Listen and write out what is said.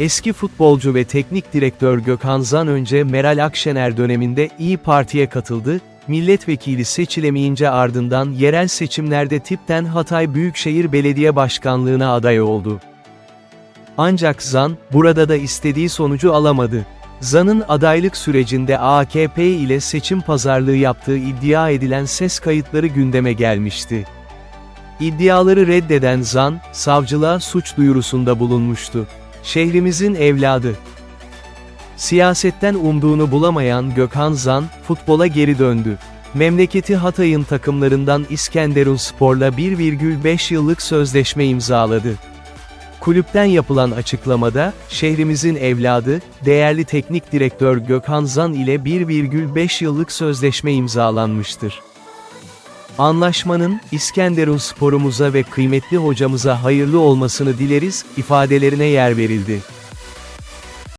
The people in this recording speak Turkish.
Eski futbolcu ve teknik direktör Gökhan Zan önce Meral Akşener döneminde İyi Parti'ye katıldı, milletvekili seçilemeyince ardından yerel seçimlerde tipten Hatay Büyükşehir Belediye Başkanlığına aday oldu. Ancak Zan, burada da istediği sonucu alamadı. Zan'ın adaylık sürecinde AKP ile seçim pazarlığı yaptığı iddia edilen ses kayıtları gündeme gelmişti. İddiaları reddeden Zan, savcılığa suç duyurusunda bulunmuştu. Şehrimizin evladı. Siyasetten umduğunu bulamayan Gökhan Zan, futbola geri döndü. Memleketi Hatay'ın takımlarından İskenderun Spor'la 1,5 yıllık sözleşme imzaladı. Kulüpten yapılan açıklamada, şehrimizin evladı, değerli teknik direktör Gökhan Zan ile 1,5 yıllık sözleşme imzalanmıştır. Anlaşmanın, İskenderun sporumuza ve kıymetli hocamıza hayırlı olmasını dileriz, ifadelerine yer verildi.